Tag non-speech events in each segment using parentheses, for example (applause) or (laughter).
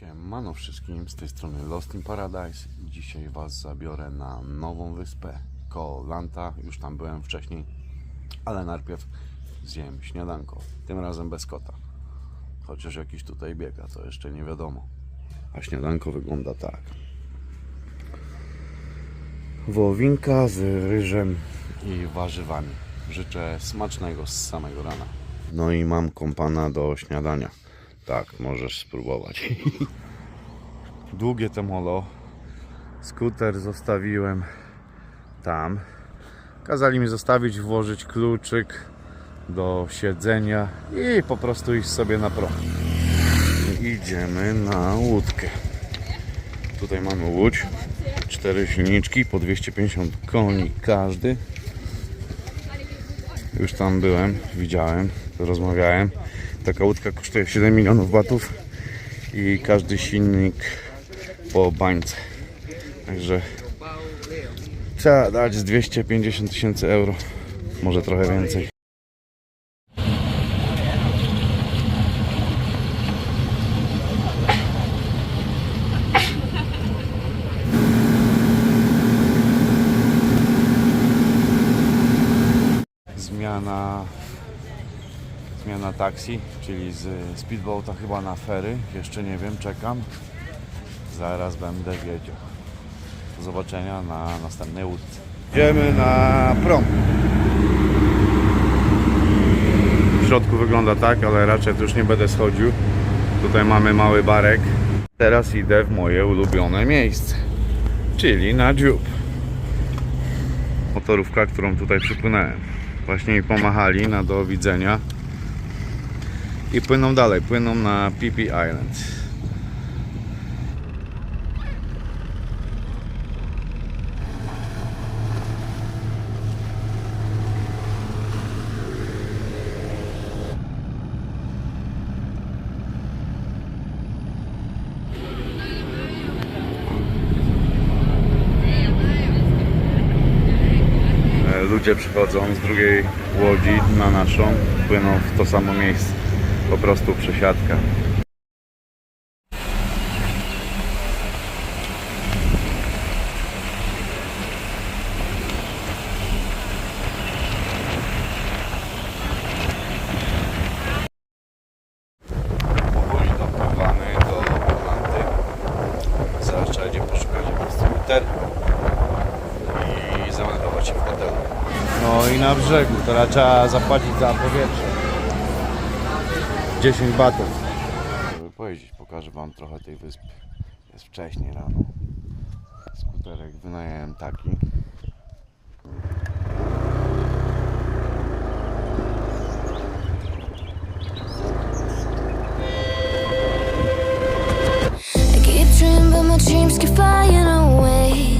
Siemano wszystkim, z tej strony Lost in Paradise. Dzisiaj Was zabiorę na nową wyspę koło Lanta. Już tam byłem wcześniej, ale najpierw zjem śniadanko. Tym razem bez kota. Chociaż jakiś tutaj biega, to jeszcze nie wiadomo. A śniadanko wygląda tak. Wołowinka z ryżem i warzywami. Życzę smacznego z samego rana. No i mam kompana do śniadania. Tak, możesz spróbować. (laughs) Długie te molo. Skuter zostawiłem tam. Kazali mi zostawić, włożyć kluczyk do siedzenia i po prostu iść sobie na prom. Idziemy na łódkę. Tutaj mamy łódź. Cztery silniczki po 250 koni każdy. Już tam byłem, widziałem, rozmawiałem. Taka łódka kosztuje 7 milionów batów i każdy silnik po bańce. Także trzeba dać z 250 tysięcy euro, może trochę więcej. Zmiana zmiana taksi, czyli z speedboata chyba na fery. Jeszcze nie wiem, czekam. Zaraz będę wiedział. Do zobaczenia na następnej łódce. Idziemy na prom. W środku wygląda tak, ale raczej tu już nie będę schodził. Tutaj mamy mały barek. Teraz idę w moje ulubione miejsce, czyli na dziób. Motorówka, którą tutaj przypłynąłem. Właśnie mi pomachali na do widzenia i płyną dalej, płyną na PP Island. E, Ludzie przychodzą z drugiej łodzi na naszą, płyną w to samo miejsce po prostu przesiadka. I zameldować się w hotelu. No i na brzegu, teraz trzeba zapłacić za powietrze. 10 batów. Żeby pojeździć, pokażę Wam trochę tej wyspy. Jest wcześniej rano. Skuterek wynająłem taki. I keep dreaming, but my dreams keep flying away.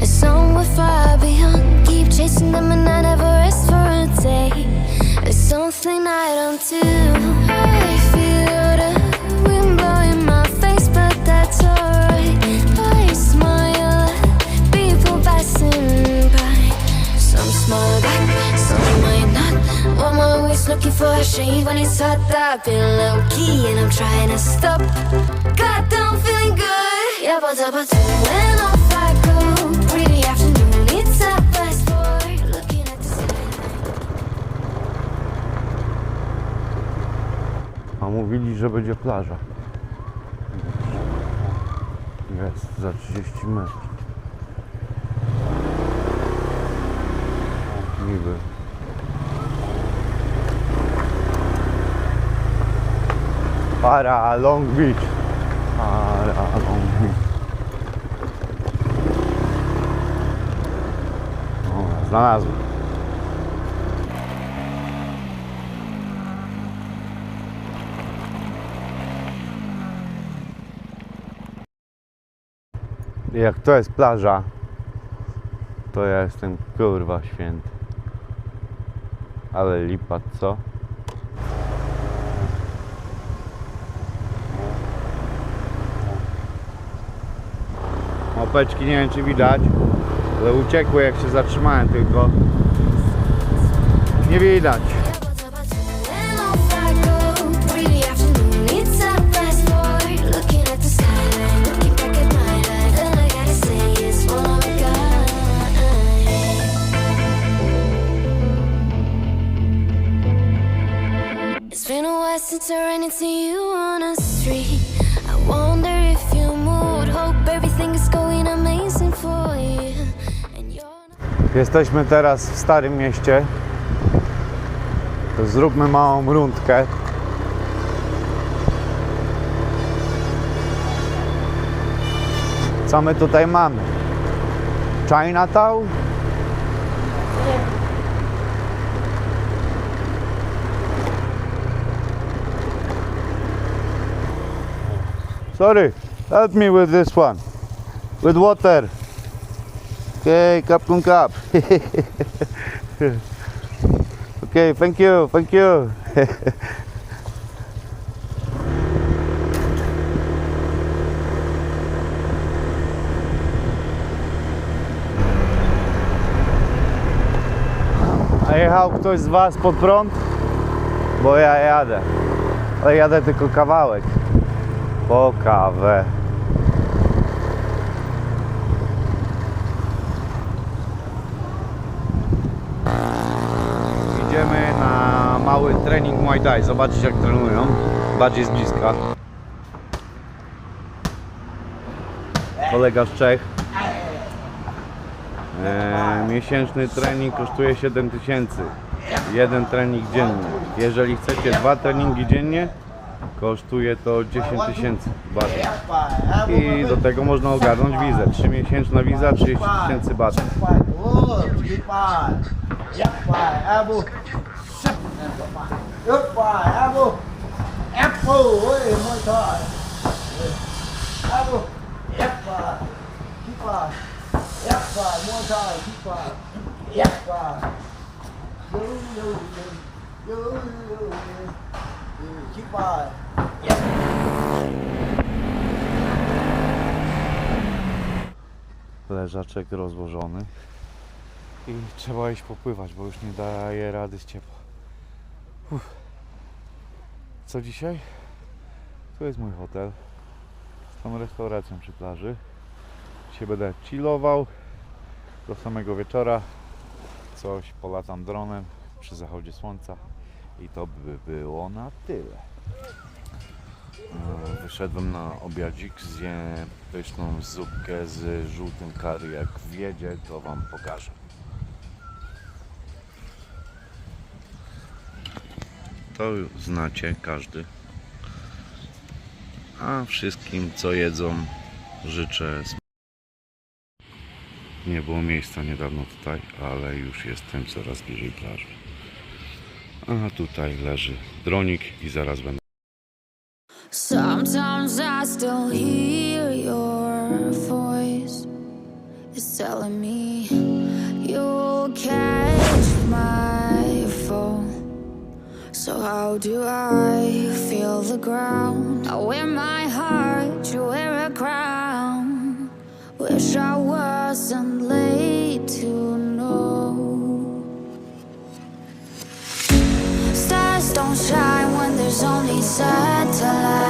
It's somewhere far beyond. Keep chasing them, and I never rest for a day. There's something I don't do. I've been low key and I'm trying to stop. God, I'm feeling good. Yeah, but up to when off I go. Pretty afternoon, it's a fast forward. Looking at the city. A mówili, że będzie plaża. Jest za 30 metrów. Niby. Para Long Beach. Para Long Beach. O, znalazłem. Jak to jest plaża, to ja jestem kurwa święty. Ale lipa, co? Łapeczki nie wiem czy widać, ale uciekły jak się zatrzymałem tylko. Nie widać. It's been a while since I ran into you on a street Jesteśmy teraz w Starym Mieście. To zróbmy małą rundkę. Co my tutaj mamy? Chinatown? Sorry, help me with this one. With water. Okay, cup con cup. (laughs) okay, thank you, thank you. Jechał ktoś z Was pod prąd? Bo ja jadę. Ale jadę tylko kawałek. Po kawę. Muay Thai. Zobaczyć jak trenują. Bardziej z bliska. Kolega z Czech. Eee, miesięczny trening kosztuje 7000. Jeden trening dziennie. Jeżeli chcecie dwa treningi dziennie, kosztuje to 10 tysięcy batów. I do tego można ogarnąć wizę. 3 miesięczna wiza 30 tysięcy batów. Ép phải chỉ phải ép phải môi trời chỉ phải ép phải dư dư dư dư dư chỉ phải ép. Leżaczek rozłożony. I trzeba iść popływać, bo już nie daje rady z ciepła. Uff. Co dzisiaj? Tu jest mój hotel z tą restauracją przy plaży. Dzisiaj będę chillował do samego wieczora. Coś polatam dronem przy zachodzie słońca i to by było na tyle. E, Wyszedłem na obiadzik, zjem pyszną zupkę z żółtym curry. Jak wjedzie, to Wam pokażę. To znacie każdy. A wszystkim, co jedzą, życzę. Nie było miejsca niedawno tutaj, ale już jestem coraz bliżej plaży. A tutaj leży dronik i zaraz będę. Sometimes I still hear your voice. It's telling me So how do I feel the ground? I wear my heart, you wear a crown. Wish I wasn't late to know. Stars don't shine when there's only satellites.